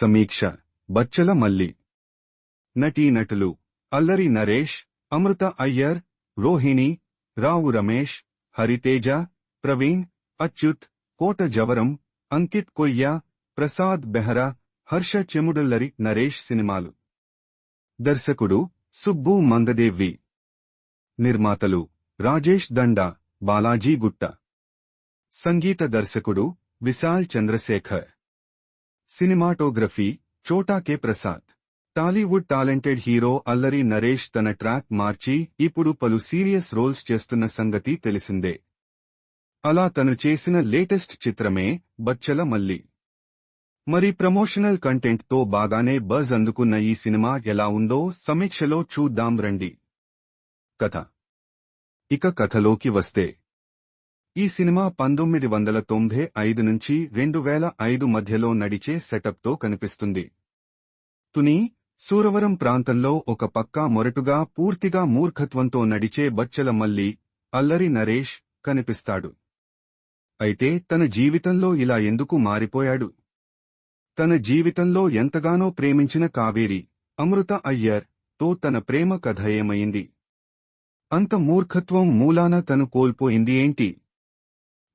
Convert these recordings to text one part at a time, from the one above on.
సమీక్ష. బచ్చల మల్లి. నటీనటులు అల్లరి నరేష్ అమృత అయ్యర్ రోహిణి రావు రమేష్ హరితేజ ప్రవీణ్ అచ్యుత్ కోట జవరం అంకిత్ కొయ్య ప్రసాద్ బెహరా హర్ష చెముడల్లరి నరేష్ సినిమాలు. దర్శకుడు సుబ్బు మందదేవి నిర్మాతలు రాజేష్ దండ బాలాజీ గుట్ట. సంగీత దర్శకుడు Vishal Chandrashekhar. Cinematography Chota K Prasad Tollywood talented hero Allari Naresh తన ట్రాక్ మార్చి ఇప్పుడు పలు సీరియస్ రోల్స్ చేస్తున్న సంగతి తెలిసిందే. అలా తను చేసిన లేటెస్ట్ చిత్రమే బచ్చల మల్లి. మరి ప్రమోషనల్ కంటెంట్తో బాగానే బజ్ అందుకున్న ఈ సినిమా ఎలా ఉందో సమీక్షలో చూద్దాం రండి. కథ. ఇక కథలోకి వస్తే ఈ సినిమా పంతొమ్మిది వందల తొంభై ఐదు నుంచి రెండు వేల ఐదు మధ్యలో నడిచే సెటప్తో కనిపిస్తుంది. తుని సూరవరం ప్రాంతంలో ఒక పక్కా మొరటుగా పూర్తిగా మూర్ఖత్వంతో నడిచే బచ్చల మల్లి అల్లరి నరేష్ కనిపిస్తాడు. అయితే తన జీవితంలో ఇలా ఎందుకు మారిపోయాడు? తన జీవితంలో ఎంతగానో ప్రేమించిన కావేరి అమృత అయ్యర్తో తన ప్రేమ కథ ఏమైంది? అంత మూర్ఖత్వం మూలాన తను కోల్పోయింది ఏంటి?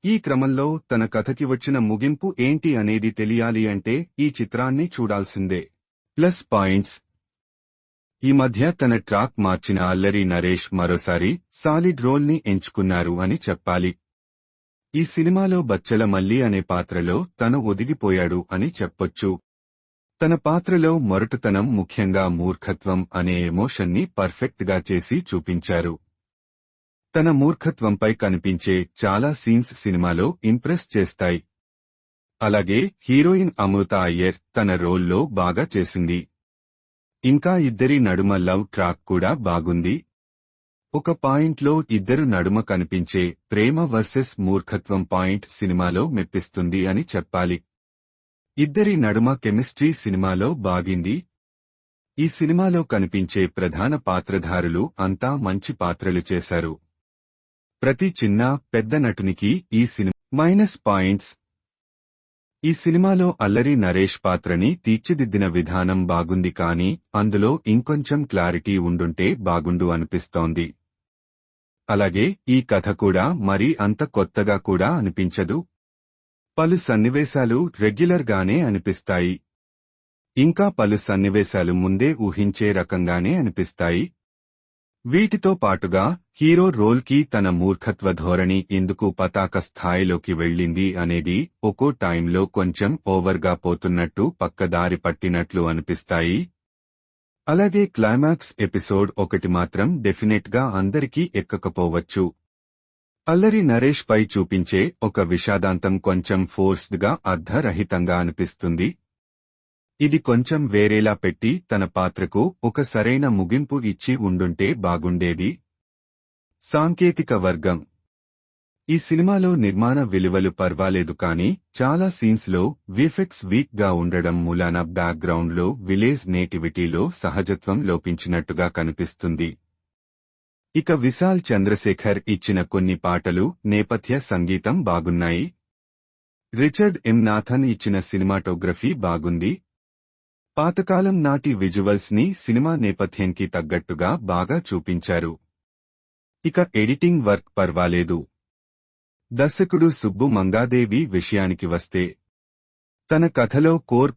ఈ క్రమంలో తన కథకి వచ్చిన ముగింపు ఏంటి అనేది తెలియాలి అంటే ఈ చిత్రాన్ని చూడాల్సిందే. Plus points. ఈ మధ్య తన ట్రాక్ మార్చిన అల్లరి నరేష్ మరోసారి సాలిడ్ రోల్ని ఎంచుకున్నారు అని చెప్పాలి. ఈ సినిమాలో బచ్చల మల్లి అనే పాత్రలో తను ఒదిగిపోయాడు అని చెప్పొచ్చు. తన పాత్రలో మొరటుతనం ముఖ్యంగా మూర్ఖత్వం అనే ఎమోషన్ని పర్ఫెక్ట్గా చేసి చూపించారు. తన మూర్ఖత్వంపై కనిపించే చాలా సీన్స్ సినిమాలో ఇంప్రెస్ చేస్తాయి. అలాగే హీరోయిన్ అమృత అయ్యర్ తన రోల్లో బాగా చేసింది. ఇంకా ఇద్దరి నడుమ లవ్ ట్రాక్ కూడా బాగుంది. ఒక పాయింట్లో ఇద్దరు నడుమ కనిపించే ప్రేమ వర్సెస్ మూర్ఖత్వం పాయింట్ సినిమాలో మెప్పిస్తుంది అని చెప్పాలి. ఇద్దరి నడుమ కెమిస్ట్రీ సినిమాలో బాగింది. ఈ సినిమాలో కనిపించే ప్రధాన పాత్రధారులు అంతా మంచి పాత్రలు చేశారు. ప్రతి చిన్న పెద్ద నటునికి ఈ సినిమా మైనస్ పాయింట్స్. ఈ సినిమాలో అల్లరి నరేష్ పాత్రని తీర్చిదిద్దిన విధానం బాగుంది కాని అందులో ఇంకొంచెం క్లారిటీ ఉండుంటే బాగుండు అనిపిస్తోంది. అలాగే ఈ కథ కూడా మరీ అంత కొత్తగా కూడా అనిపించదు. పలు సన్నివేశాలు రెగ్యులర్ గానే అనిపిస్తాయి. ఇంకా పలు సన్నివేశాలు ముందే ఊహించే రకంగానే అనిపిస్తాయి. వీటితో పాటుగా హీరో రోల్కి తన మూర్ఖత్వ ధోరణి ఎందుకు పతాక స్థాయిలోకి వెళ్ళింది అనేది ఒక్కో టైంలో కొంచెం ఓవర్గా పోతున్నట్టు పక్కదారి పట్టినట్లు అనిపిస్తాయి. అలాగే క్లైమాక్స్ ఎపిసోడ్ ఒకటి మాత్రం డెఫినెట్గా అందరికీ ఎక్కకపోవచ్చు. అల్లరి నరేష్ పై చూపించే ఒక విషాదాంతం కొంచెం ఫోర్స్డ్గా అర్ధరహితంగా అనిపిస్తుంది. ఇది కొంచెం వేరేలా పెట్టి తన పాత్రకు ఒక సరైన ముగింపు ఇచ్చి ఉండుంటే బాగుండేది. సాంకేతిక వర్గం. ఈ సినిమాలో నిర్మాణ విలువలు పర్వాలేదు కానీ చాలా సీన్స్లో విఫెక్స్ వీక్గా ఉండడం మూలాన బ్యాక్గ్రౌండ్లో విలేజ్ నేటివిటీలో సహజత్వం లోపించినట్టుగా కనిపిస్తుంది. ఇక విశాల్ చంద్రశేఖర్ ఇచ్చిన కొన్ని పాటలు నేపథ్య సంగీతం బాగున్నాయి. Richard M. నాథన్ ఇచ్చిన సినిమాటోగ్రఫీ బాగుంది. పాతకాలం నాటి విజువల్స్ని సినిమా నేపథ్యంకి తగ్గట్టుగా బాగా చూపించారు. ఇక ఎడిటింగ్ వర్క్ పర్వాలేదు. దర్శకుడు సుబ్బు మంగాదేవి విషయానికి వస్తే తన కథలో కోర్